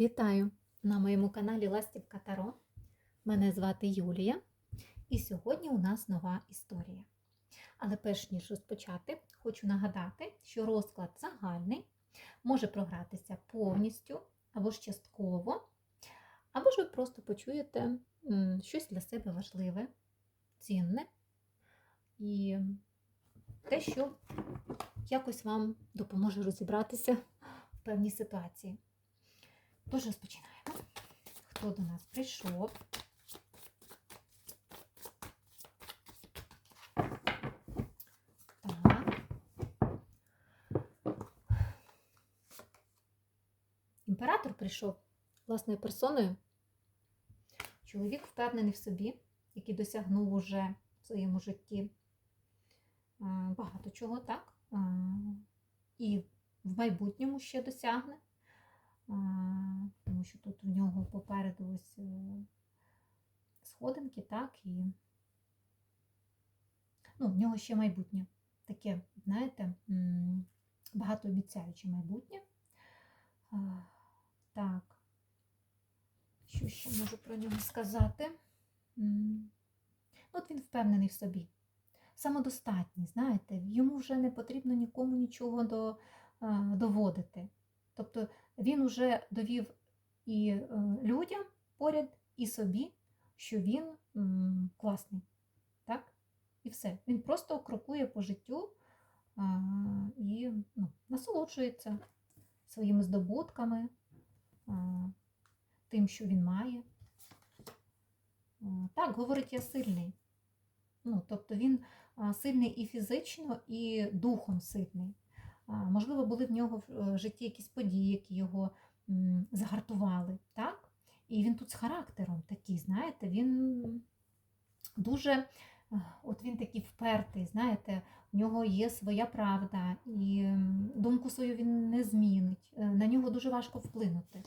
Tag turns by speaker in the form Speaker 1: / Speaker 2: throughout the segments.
Speaker 1: Вітаю на моєму каналі Ластівка Таро. Мене звати Юлія, і сьогодні у нас нова історія. Але перш ніж розпочати, хочу нагадати, що розклад загальний може програтися повністю або ж частково, або ж ви просто почуєте щось для себе важливе, цінне і те, що якось вам допоможе розібратися в певній ситуації. Тож розпочинаємо. Хто до нас прийшов? Так. Імператор прийшов власною персоною. Чоловік впевнений в собі, який досягнув уже в своєму житті багато чого, так? І в майбутньому ще досягне. Тому що тут у нього попереду ось е, сходинки, так, і ну, в нього ще майбутнє. Таке, знаєте, багатообіцяюче майбутнє. Так, що ще можу про нього сказати? От він впевнений в собі. Самодостатній, знаєте, йому вже не потрібно нікому нічого до, доводити. Тобто він уже довів і е, людям поряд, і собі, що він класний. Так? І все. Він просто крокує по життю і ну, насолоджується своїми здобутками, тим, що він має. Так, говорить, я сильний. Ну, тобто він сильний і фізично, і духом сильний. Можливо, були в нього в е, житті якісь події, які його загартували, так? І він тут з характером такий, знаєте, він дуже, е, от він такий впертий, знаєте, в нього є своя правда, і думку свою він не змінить. Е, На нього дуже важко вплинути.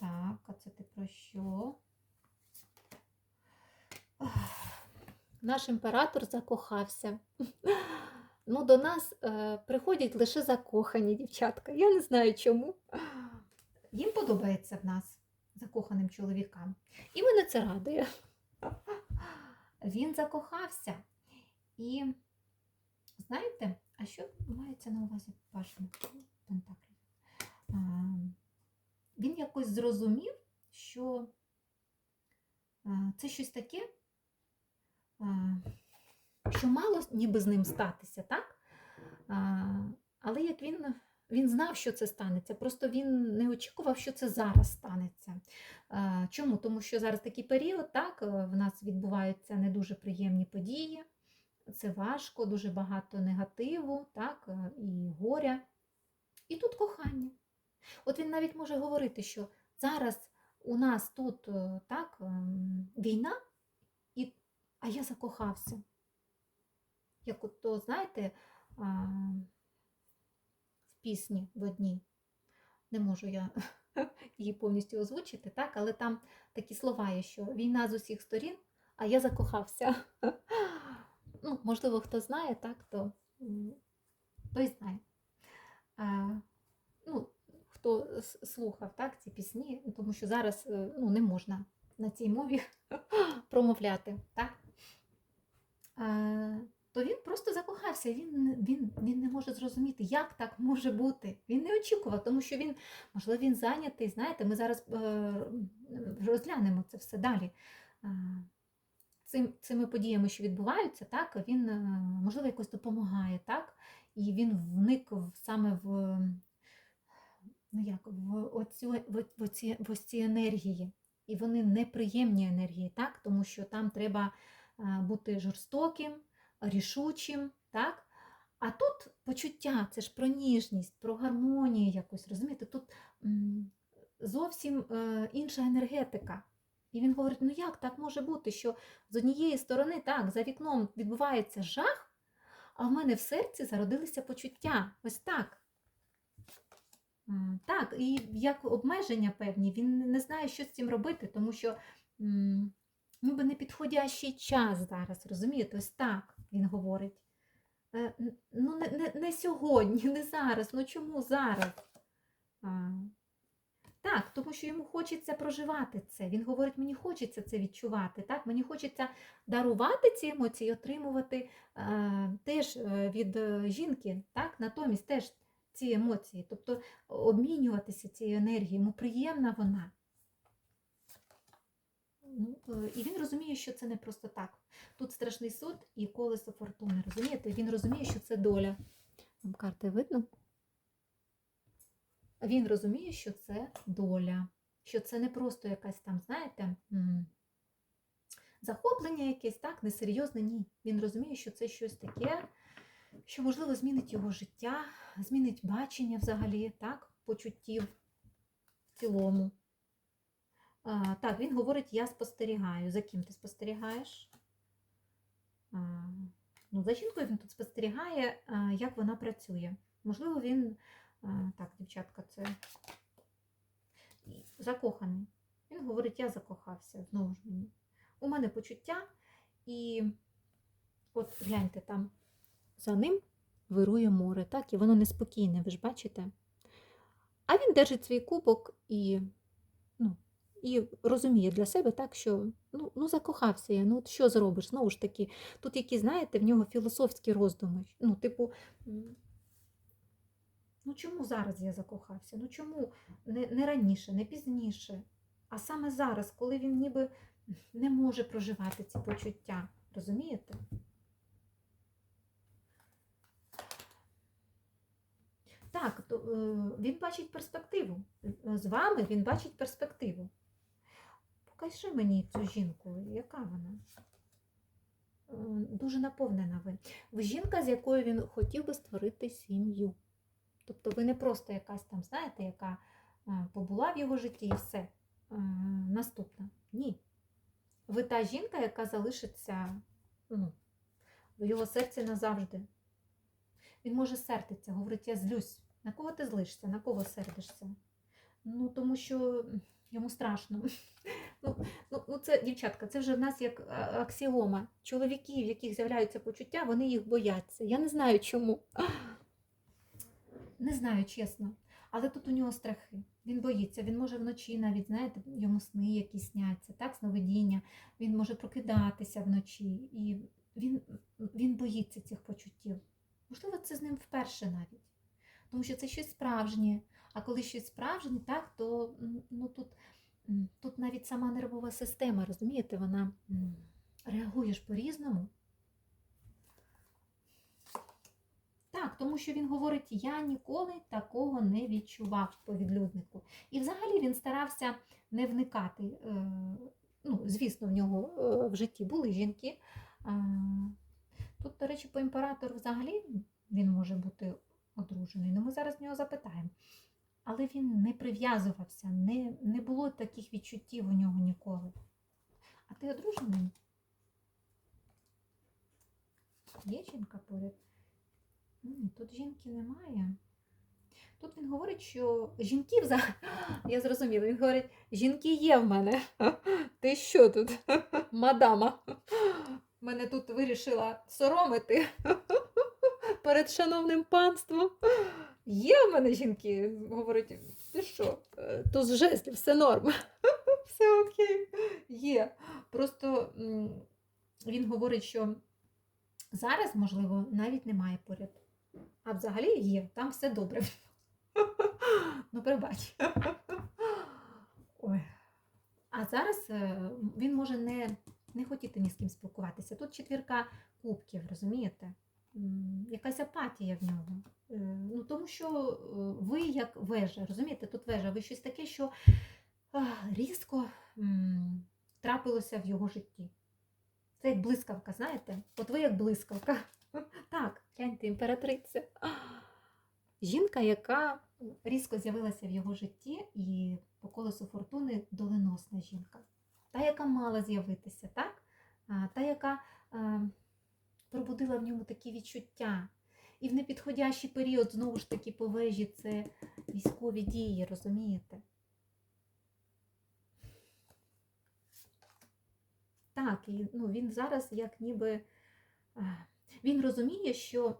Speaker 1: Так, а це ти про що? Наш імператор закохався. Ну, до нас е, приходять лише закохані дівчатка. Я не знаю чому. Їм подобається в нас, закоханим чоловікам. І мене це радує. Він закохався. І знаєте, а що мається на увазі вашому пентаклі? Він якось зрозумів, що це щось таке. Що мало ніби з ним статися, так? А, але як він, він знав, що це станеться, просто він не очікував, що це зараз станеться. А, чому? Тому що зараз такий період, так, е, в нас відбуваються не дуже приємні події, це важко, дуже багато негативу, так, е, і горя. І тут кохання. От він навіть може говорити, що зараз у нас тут е, так, ем, війна, і, а я закохався як от то, знаєте, а, в пісні в одній. Не можу я її повністю озвучити, так? але там такі слова є, що війна з усіх сторін, а я закохався. ну, Можливо, хто знає, так, то той знає. А, ну, Хто слухав так, ці пісні, тому що зараз е, ну, не можна на цій мові промовляти. так? А, то він просто закохався. Він, він, він не може зрозуміти, як так може бути. Він не очікував, тому що він, можливо, він зайнятий. Знаєте, ми зараз е, розглянемо це все далі. Е, цим, цими подіями, що відбуваються, так, він, е, можливо, якось допомагає, так? І він вник саме в, ну як, в, оцю, в, оці, в оці енергії. І вони неприємні енергії, так? тому що там треба е, бути жорстоким, рішучим, так? А тут почуття, це ж про ніжність, про гармонію якось, розумієте? Тут зовсім е, інша енергетика. І він говорить: ну як так може бути, що з однієї сторони, так, за вікном відбувається жах, а в мене в серці зародилися почуття. Ось так. Так, і як обмеження певні, він не знає, що з цим робити, тому що ніби непідходящий час зараз, розумієте? Ось так він говорить. Е, Ну, не, не, не сьогодні, не зараз. Ну чому зараз? А, Так, тому що йому хочеться проживати це. Він говорить, мені хочеться це відчувати. Так? Мені хочеться дарувати ці емоції, отримувати е, теж е, від жінки, так? натомість теж ці емоції, тобто обмінюватися цією енергією, йому приємна вона. Ну, е, і він розуміє, що це не просто так. Тут страшний суд і колесо фортуни. Розумієте? Він розуміє, що це доля. Вам карти видно? Він розуміє, що це доля, що це не просто якась там, знаєте, захоплення якесь, так, несерйозне, ні. Він розуміє, що це щось таке, що, можливо, змінить його життя, змінить бачення взагалі, так, почуттів в цілому. А, так, він говорить, я спостерігаю. За ким ти спостерігаєш? А, ну, за жінкою він тут спостерігає, а, як вона працює. Можливо, він. А, так, дівчатка, це закоханий. Він говорить, я закохався знову ж мені. У мене почуття, і от гляньте там за ним вирує море, так, і воно неспокійне, ви ж бачите? А він держить свій кубок і, і розуміє для себе так, що ну, ну закохався я, ну от що зробиш? Знову ж таки, тут які, знаєте, в нього філософські роздуми. Ну, типу, ну чому зараз я закохався? Ну чому не, не раніше, не пізніше, а саме зараз, коли він ніби не може проживати ці почуття. Розумієте? Так, е, він бачить перспективу. З вами він бачить перспективу. Покажи мені цю жінку, яка вона? Е, Дуже наповнена ви. Ви жінка, з якою він хотів би створити сім'ю. Тобто ви не просто якась там, знаєте, яка е, побула в його житті і все. Е, Наступна. Ні. Ви та жінка, яка залишиться ну, в його серці назавжди. Він може сердитися, говорить, я злюсь. На кого ти злишся? На кого сердишся? Ну, тому що йому страшно. Ну, ну, ну це, дівчатка, це вже в нас як аксіома. Чоловіки, в яких з'являються почуття, вони їх бояться. Я не знаю чому. Не знаю, чесно. Але тут у нього страхи. Він боїться, він може вночі навіть, знаєте, йому сни якісь сняться, так, сновидіння. Він може прокидатися вночі. І він, він боїться цих почуттів. Можливо, це з ним вперше навіть. Тому що це щось справжнє. А коли щось справжнє, так, то ну, тут, тут навіть сама нервова система, розумієте, вона реагує ж по-різному. Так, тому що він говорить, я ніколи такого не відчував по відлюднику. І взагалі він старався не вникати. е, Ну, звісно, в нього е, в житті були жінки. Тут, до речі, по імператору взагалі він може бути одружений. Ну, ми зараз в нього запитаємо. Але він не прив'язувався, не, не було таких відчуттів у нього ніколи. А ти одружений? Є жінка поряд? Ні, тут жінки немає. Тут він говорить, що жінки взагалі. Я зрозуміла, він говорить, жінки є в мене. Ти що тут, мадама? Мене тут вирішила соромити перед шановним панством. Є в мене жінки, говорить, ти що? Е, То з жестів, все норм. Все окей. Є. Просто він говорить, що зараз, можливо, навіть немає поряд. А взагалі є, там все добре. Ну, пробач. Ой. А зараз е, він може не, не хотіти ні з ким спілкуватися. Тут четвірка кубків, розумієте? Якась апатія в нього. Е, Ну, тому що е, ви як вежа, розумієте, тут вежа, ви щось таке, що різко трапилося в його житті. Це як блискавка, знаєте? От ви як блискавка. Так, гляньте, імператриця. Жінка, яка різко з'явилася в його житті і по колесу фортуни доленосна жінка. Та, яка мала з'явитися, так? Та, яка е, пробудила в ньому такі відчуття. І в непідходящий період, знову ж таки, по вежі це військові дії, розумієте? Так, і ну, він зараз як ніби. Він розуміє, що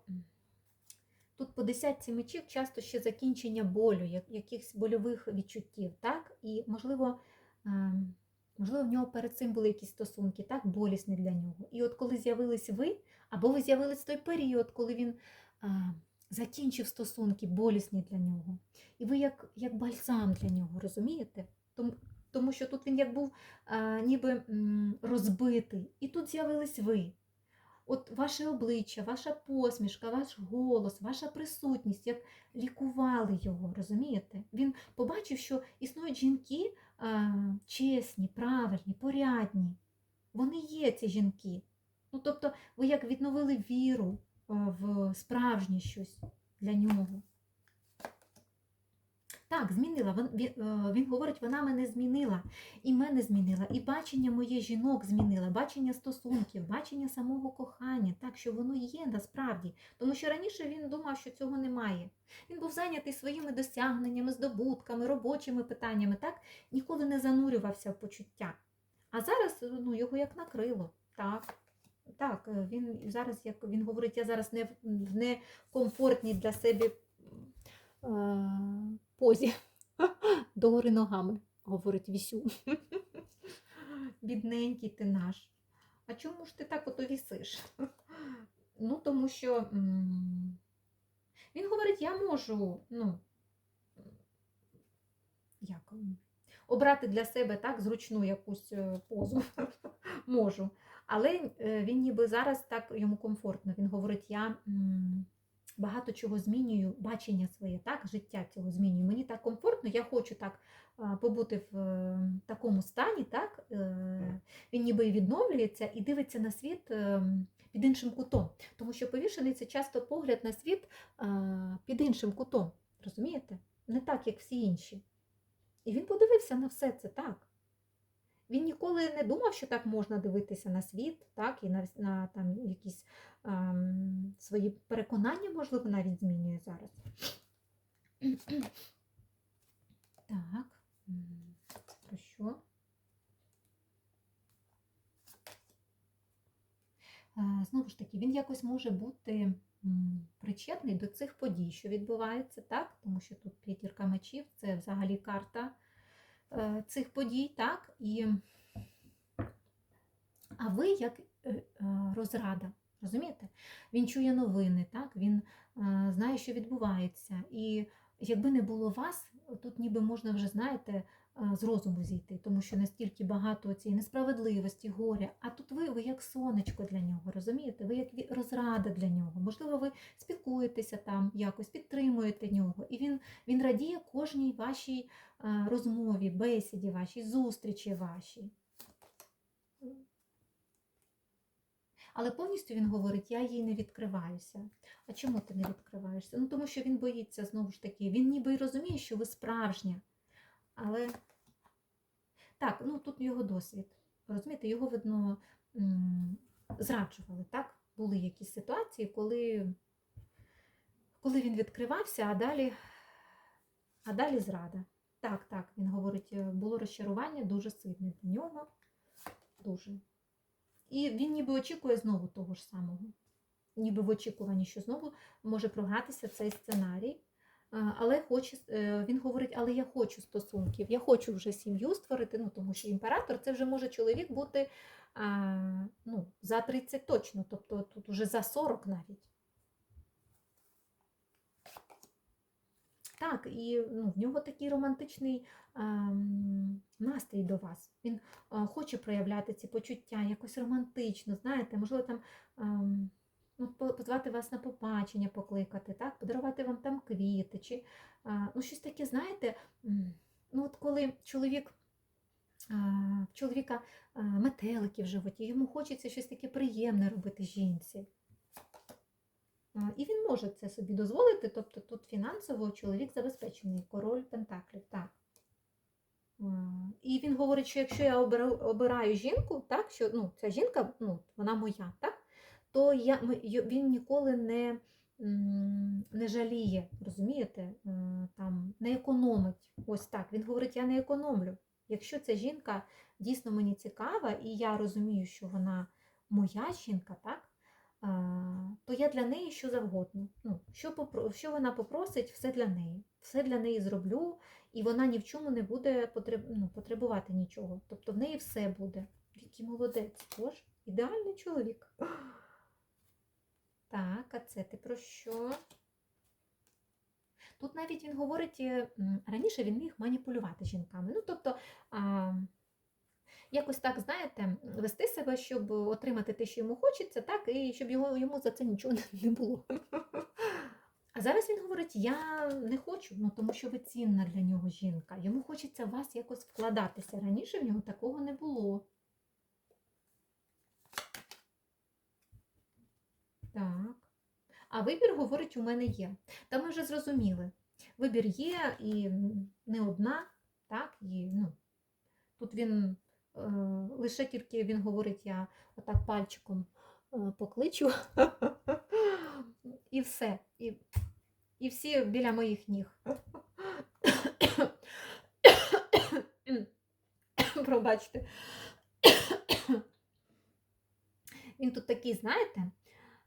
Speaker 1: тут по десятці мечів часто ще закінчення болю, якихось больових відчуттів, так? І, можливо, ем, можливо, в нього перед цим були якісь стосунки, так, болісні для нього. І от коли з'явились ви, або ви з'явились в той період, коли він а, закінчив стосунки, болісні для нього. І ви як, як бальзам для нього, розумієте? Тому, тому що тут він як був а, ніби м, розбитий, і тут з'явились ви. От ваше обличчя, ваша посмішка, ваш голос, ваша присутність, як лікували його, розумієте? Він побачив, що існують жінки чесні, правильні, порядні. Вони є ці жінки. Ну, тобто, ви як відновили віру в справжнє щось для нього. Так, змінила. Він, він, е, говорить, вона мене змінила, і мене змінила, і бачення моє жінок змінила, бачення стосунків, бачення самого кохання, так, що воно є насправді. Тому що раніше він думав, що цього немає. Він був зайнятий своїми досягненнями, здобутками, робочими питаннями, так, ніколи не занурювався в почуття. А зараз ну, його як накрило. Так, так, е, він зараз, як він говорить, я зараз не в некомфортній для себе е, позі. Догори ногами, говорить Вісю. Бідненький ти наш. А чому ж ти так ото вісиш? Ну, тому що м, він говорить, я можу, ну, як, обрати для себе так зручну якусь е, позу. Можу. Але е, він ніби зараз так йому комфортно. Він говорить, я м, багато чого змінюю, бачення своє, так, життя цього змінюю. Мені так комфортно, я хочу так побути в е, такому стані, так, е, він ніби відновлюється і дивиться на світ е, під іншим кутом. Тому що повішений це часто погляд на світ під іншим кутом. Розумієте? Не так, як всі інші. І він подивився на все це так. Він ніколи не думав, що так можна дивитися на світ, так, і на, на там, якісь ем, свої переконання, можливо, навіть змінює зараз. Так, про що? Е, Знову ж таки, він якось може бути причетний до цих подій, що відбуваються, так? Тому що тут п'ятірка мечів це взагалі карта цих подій, так? І... А ви як е, е, розрада, розумієте? Він чує новини, так? Він е, знає, що відбувається. І якби не було вас, тут ніби можна вже, знаєте, е, з розуму зійти, тому що настільки багато цієї несправедливості, горя. А тут ви, ви як сонечко для нього, розумієте? Ви як розрада для нього. Можливо, ви спілкуєтеся там якось, підтримуєте нього. І він, він радіє кожній вашій е, розмові, бесіді вашій, зустрічі вашій. Але повністю він говорить, я їй не відкриваюся. А чому ти не відкриваєшся? Ну тому що він боїться знову ж таки. Він ніби й розуміє, що ви справжня. Але так, ну тут його досвід. Розумієте, його видно зраджували, так? Були якісь ситуації, коли, коли він відкривався, а далі, а далі зрада. Так, так, він говорить, е, було розчарування дуже сильне для нього. Дуже. І він ніби очікує знову того ж самого. Ніби в очікуванні, що знову може програтися цей сценарій. А, Але хоче, е, він говорить, але я хочу стосунків, я хочу вже сім'ю створити, ну тому що імператор це вже може чоловік бути а, ну, за 30 точно, тобто тут вже за 40 навіть. Так, і ну, в нього такий романтичний ем, настрій до вас. Він е, хоче проявляти ці почуття якось романтично, знаєте, можливо, там по- позвати вас на побачення, покликати, так, подарувати вам там квіти, чи ну, щось таке, знаєте, ну, от коли чоловік. В чоловіка метелики в животі, йому хочеться щось таке приємне робити жінці. І він може це собі дозволити, тобто тут фінансово чоловік забезпечений, король Пентаклів, так. І він говорить, що якщо я обираю жінку, так, що ну, ця жінка, ну, вона моя, так, то я, він ніколи не, не жаліє, розумієте, Е, там, не економить. Ось так. Він говорить, я не економлю. Якщо ця жінка дійсно мені цікава, і я розумію, що вона моя жінка, так, то я для неї що завгодно. Ну, що, попро- що вона попросить, все для неї. Все для неї зроблю, і вона ні в чому не буде потреб... ну, потребувати нічого. Тобто в неї все буде. Який молодець, боже, ідеальний чоловік. Так, а це ти про що? Тут навіть він говорить, е, раніше він міг маніпулювати жінками. Ну, тобто, а, якось так, знаєте, вести себе, щоб отримати те, що йому хочеться, так, і щоб його, йому за це нічого не- було. А зараз він говорить: я не хочу, ну тому що ви цінна для нього жінка. Йому хочеться в вас якось вкладатися. Раніше в нього такого не було. Так. А вибір, говорить, у мене є. Та ми вже зрозуміли. Вибір є і не одна, так, і ну, тут він е, лише тільки він говорить, я отак пальчиком е, покличу, і все. І, і всі біля моїх ніг. Пробачте. Він тут такий, знаєте,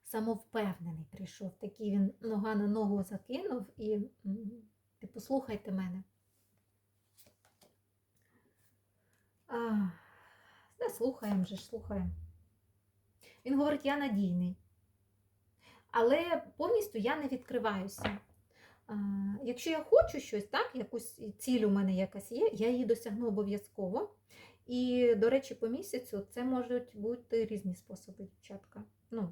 Speaker 1: самовпевнений прийшов. Такий він нога на ногу закинув і, м, типу, слухайте мене. А, да, слухаємо же ж, слухаємо. Він говорить, я надійний. Але повністю я не відкриваюся. А, якщо я хочу щось, так, якусь ціль у мене якась є, я її досягну обов'язково. І, до речі, по місяцю це можуть бути різні способи, дівчатка. Ну,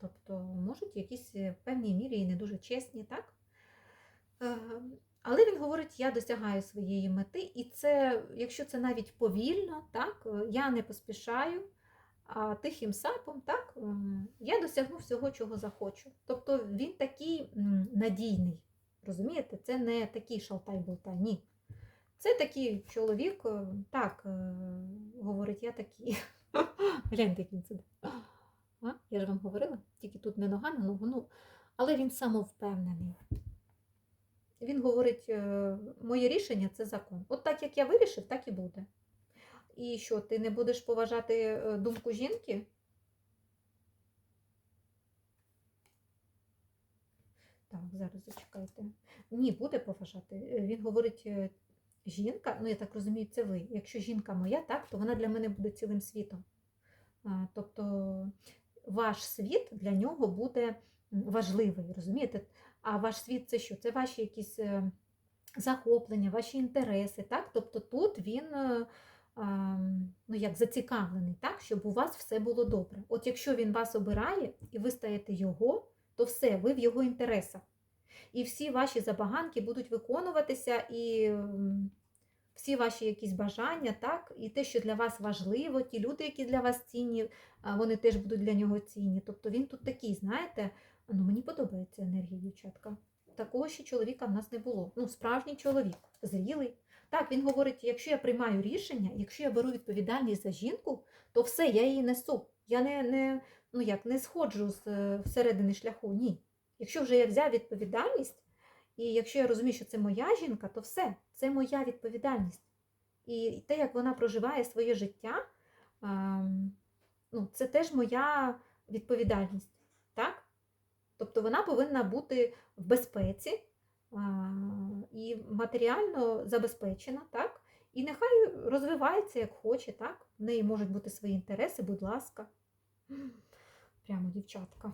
Speaker 1: тобто, можуть якісь е, в певній мірі і не дуже чесні, так? Е, Але він говорить, я досягаю своєї мети, і це, якщо це навіть повільно, так, е, я не поспішаю, а тихим сапом, так, е, я досягну всього, чого захочу. Тобто він такий надійний. Розумієте, це не такий шалтай-болтай, ні. Це такий чоловік, е, так, говорить, я такий. Гляньте, як він сидить. Я ж вам говорила, тут не нога на ногу, ну, але він самовпевнений. Він говорить, е, моє рішення це закон. От так, як я вирішив, так і буде. І що, ти не будеш поважати е, думку жінки? Так, зараз зачекайте. Ні, буде поважати. Е, Він говорить, жінка, ну я так розумію, це ви. Якщо жінка моя, так, то вона для мене буде цілим світом. Тобто ваш світ для нього буде важливий, розумієте? А ваш світ це що? Це ваші якісь е, захоплення, ваші інтереси, так? Тобто тут він е, ну, як зацікавлений, так? щоб у вас все було добре. От якщо він вас обирає і ви стаєте його, то все, ви в його інтересах. І всі ваші забаганки будуть виконуватися, і всі ваші якісь бажання, так, і те, що для вас важливо, ті люди, які для вас цінні, вони теж будуть для нього цінні. Тобто він тут такий, знаєте, ну мені подобається енергія, дівчатка. Такого ще чоловіка в нас не було. Ну, справжній чоловік, зрілий. Так, він говорить: якщо я приймаю рішення, якщо я беру відповідальність за жінку, то все, я її несу. Я не, не, ну як, не сходжу з е, всередини шляху. Ні. Якщо вже я взяв відповідальність, і якщо я розумію, що це моя жінка, то все, це моя відповідальність. І те, як вона проживає своє життя, ем, ну, це теж моя відповідальність. Так? Тобто вона повинна бути в безпеці і матеріально забезпечена, так? І нехай розвивається як хоче, так? В неї можуть бути свої інтереси, будь ласка. Прямо дівчатка.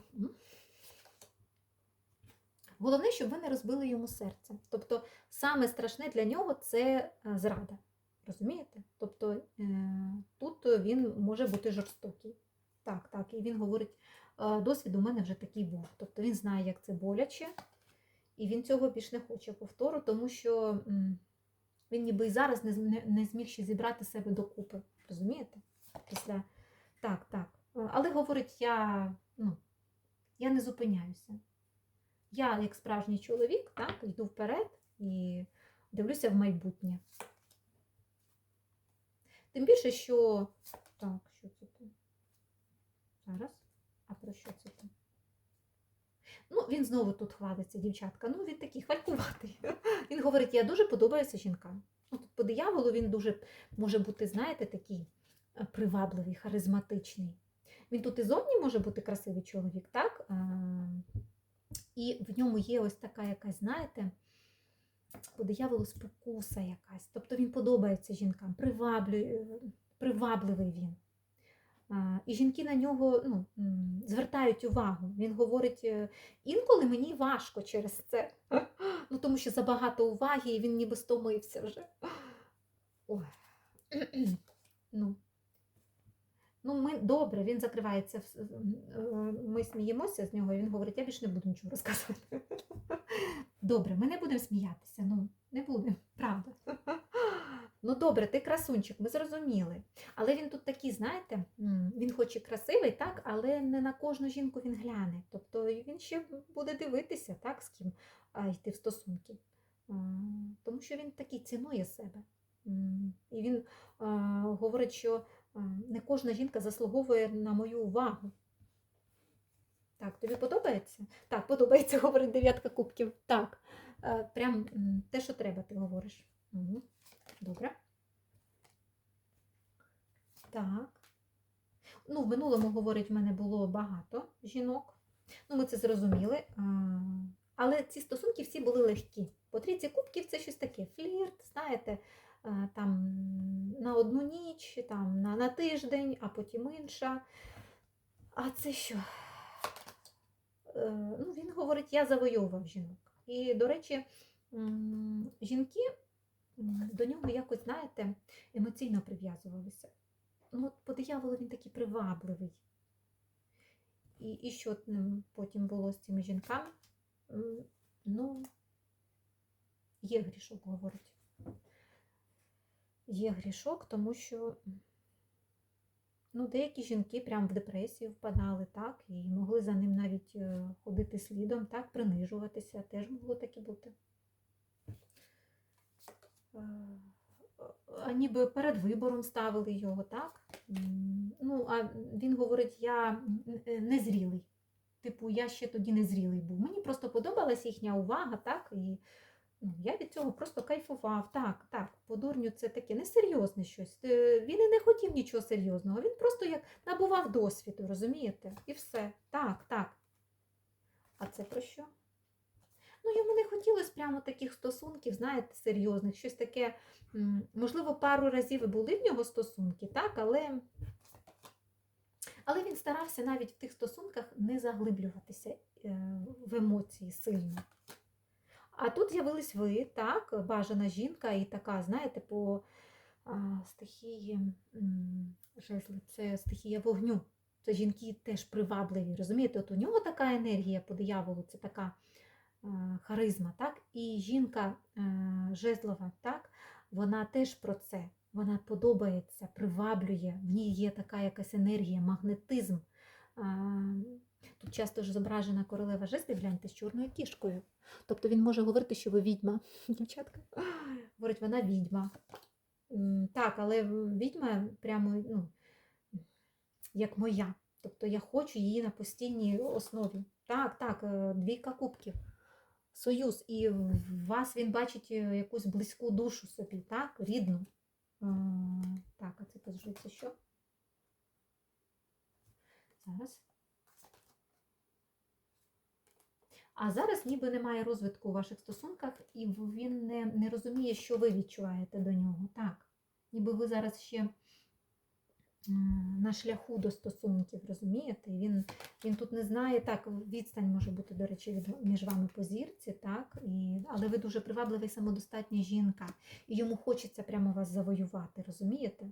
Speaker 1: Головне, щоб ви не розбили йому серце. Тобто, саме страшне для нього це е, зрада. Розумієте? Тобто е, тут він може бути жорстокий. Так, так. І він говорить, «Е, досвід у мене вже такий був. Тобто він знає, як це боляче, і він цього більш не хоче повтору, тому що він ніби і зараз не, зм- не, не зміг ще зібрати себе докупи. Розумієте? Після... Так, так. Але говорить, я, ну, я не зупиняюся. Я, як справжній чоловік, так, йду вперед і дивлюся в майбутнє. Тим більше, що. Так, що це тут? Зараз. А про що це тут? Ну, він знову тут хвалиться, дівчатка. Ну, він такий хвалькуватий. Він говорить, я дуже подобаюся жінкам. Ну, тут по дияволу він дуже може бути, знаєте, такий е, привабливий, харизматичний. Він тут і зовні може бути красивий чоловік, так? І в ньому є ось така якась, знаєте, по дияволу спокуса якась. Тобто він подобається жінкам, приваблює, привабливий він. І жінки на нього ну, звертають увагу. Він говорить, е, інколи мені важко через це. Ну, тому що забагато уваги, і він ніби стомився вже. Ой. Ну. Ну, ми добре, він закривається. Ми сміємося з нього, і він говорить, я більше не буду нічого розказувати. Добре, ми не будемо сміятися. Ну, не будемо, правда. Ну, добре, ти красунчик, ми зрозуміли. Але він тут такий, знаєте, він хоч і красивий, так, але не на кожну жінку він гляне. Тобто він ще буде дивитися, так, з ким йти в стосунки. Тому що він такий цінує себе. І він говорить, що не кожна жінка заслуговує на мою увагу. Так, тобі подобається? Так, подобається, говорить дев'ятка кубків. Так, е, прям те, що треба, ти говориш. Добре. Так. Ну, в минулому, говорить, в мене було багато жінок. Ну, ми це зрозуміли. Але ці стосунки всі були легкі. По трійці кубків це щось таке. Флірт, знаєте, там на одну ніч, там, на, на тиждень, а потім інша. А це що? Е, Ну, він говорить, я завойовував жінок. І, до речі, жінки до нього якось, знаєте, емоційно прив'язувалися. Ну, по дияволу він такий привабливий. І, і що потім було з цими жінками? Ну, є грішок, говорить. Є грішок, тому що ну, деякі жінки прям в депресію впадали, так, і могли за ним навіть е, ходити слідом, так, принижуватися, теж могло таке бути. Е, а ніби перед вибором ставили його, так? Ну, а він говорить, я незрілий. Типу, я ще тоді незрілий був. Мені просто подобалась їхня увага, так? І ну, я від цього просто кайфував. Так, так, по дурню це таке несерйозне щось. Він і не хотів нічого серйозного. Він просто як набував досвіду, розумієте? І все. Так, так. А це про що? Ну, йому не хотілося прямо таких стосунків, знаєте, серйозних, щось таке. Можливо, пару разів були в нього стосунки, так, але, але він старався навіть в тих стосунках не заглиблюватися е, в емоції сильно. А тут з'явились ви, так, бажана жінка і така, знаєте, по стихії жезли, це стихія вогню. Це жінки теж привабливі. Розумієте, от у нього така енергія по дияволу, це така харизма, так? І жінка е, жезлова, так, вона теж про це. Вона подобається, приваблює, в ній є така якась енергія, магнетизм. Тут часто ж зображена королева жезлів, гляньте, з чорною кішкою. Тобто він може говорити, що ви відьма. Дівчатка. Говорить, вона відьма. Так, але відьма прямо ну, як моя. Тобто я хочу її на постійній основі. Так, так, е, двійка кубків. Союз. І в вас він бачить е, якусь близьку душу собі, так, рідну. Е, Так, а це позжується що? Зараз. А зараз ніби немає розвитку у ваших стосунках, і він не, не розуміє, що ви відчуваєте до нього. Так. Ніби ви зараз ще на шляху до стосунків, розумієте? Він, він тут не знає, так, відстань може бути, до речі, від, між вами по зірці, так? І, але ви дуже приваблива і самодостатня жінка. І йому хочеться прямо вас завоювати, розумієте?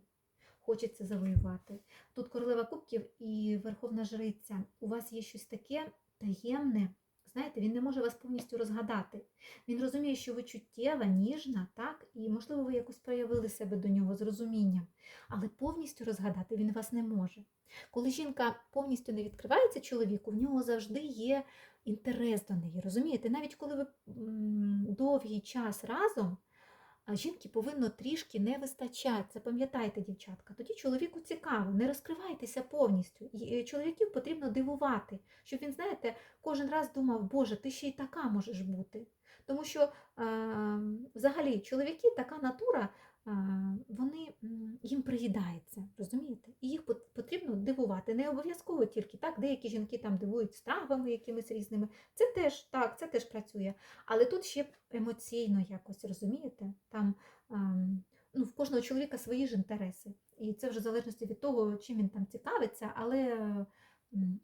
Speaker 1: Хочеться завоювати. Тут королева кубків і верховна жриця. У вас є щось таке таємне. Знаєте, він не може вас повністю розгадати. Він розуміє, що ви чуттєва, ніжна, так, і, можливо, ви якось проявили себе до нього з розумінням, але повністю розгадати він вас не може. Коли жінка повністю не відкривається чоловіку, в нього завжди є інтерес до неї. Розумієте? Навіть коли ви довгий час разом, а жінки повинно трішки не вистачати. Запам'ятайте, дівчатка. Тоді чоловіку цікаво, не розкривайтеся повністю. І е, чоловіків потрібно дивувати, щоб він, знаєте, кожен раз думав, Боже, ти ще й така можеш бути. Тому що е, взагалі чоловіки така натура, е, вони їм приїдається, розумієте? І їх потрібно дивувати. Не обов'язково тільки так. Деякі жінки там дивують стравами якимись різними. Це теж так, це теж працює. Але тут ще емоційно якось, розумієте? Там ем, ну, в кожного чоловіка свої ж інтереси. І це вже в залежності від того, чим він там цікавиться, але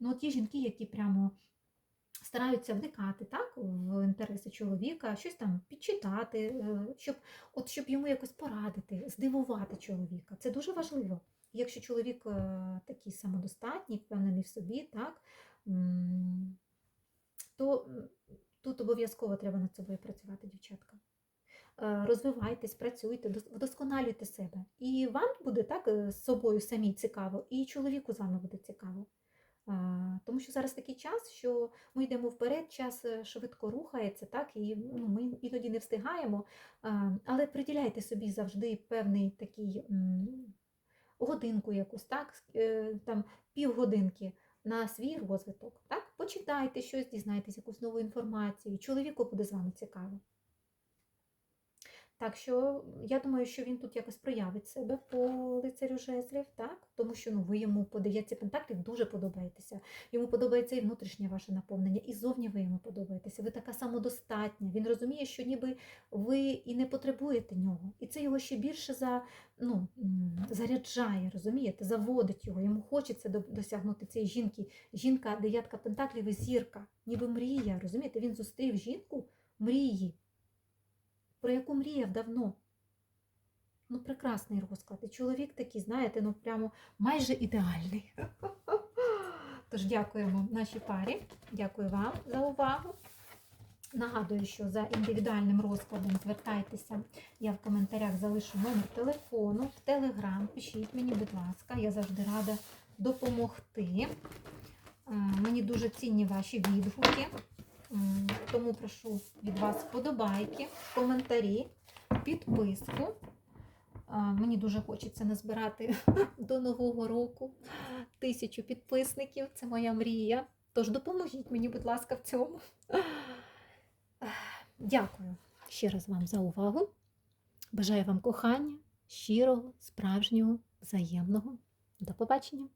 Speaker 1: ну, ті жінки, які прямо стараються вникати так, в інтереси чоловіка, щось там підчитати, е, щоб, от, щоб йому якось порадити, здивувати чоловіка. Це дуже важливо. Якщо чоловік е, такий самодостатній, впевнений в собі, так, то тут обов'язково треба над собою працювати, дівчатка. Е, Розвивайтесь, працюйте, вдосконалюйте себе. І вам буде так е, з собою самій цікаво, і чоловіку з вами буде цікаво. Тому що зараз такий час, що ми йдемо вперед, час швидко рухається, так, і ну, ми іноді не встигаємо. Але приділяйте собі завжди певний такий годинку якусь, так, е, там півгодинки на свій розвиток. Так? Почитайте щось, дізнайтесь якусь нову інформацію. Чоловіку буде з вами цікаво. Так що я думаю, що він тут якось проявить себе по лицарю жезлів, так? Тому що ну, ви йому по дев'ятці пентаклів дуже подобаєтеся. Йому подобається і внутрішнє ваше наповнення, і зовні ви йому подобаєтеся. Ви така самодостатня. Він розуміє, що ніби ви і не потребуєте нього. І це його ще більше за, ну, заряджає, розумієте, заводить його. Йому хочеться досягнути цієї жінки. Жінка, дев'ятка пентаклів і зірка, ніби мрія. Розумієте, він зустрів жінку мрії про яку мріяв давно. Ну, прекрасний розклад. І чоловік такий, знаєте, ну прямо майже ідеальний. Тож дякуємо нашій парі. Дякую вам за увагу. Нагадую, що за індивідуальним розкладом звертайтеся. Я в коментарях залишу номер телефону, в Телеграм. Пишіть мені, будь ласка, я завжди рада допомогти. Е, Мені дуже цінні ваші відгуки. Тому прошу від вас вподобайки, коментарі, підписку. Мені дуже хочеться назбирати до Нового року тисячу підписників. Це моя мрія. Тож допоможіть мені, будь ласка, в цьому. Дякую ще раз вам за увагу. Бажаю вам кохання, щирого, справжнього, взаємного. До побачення!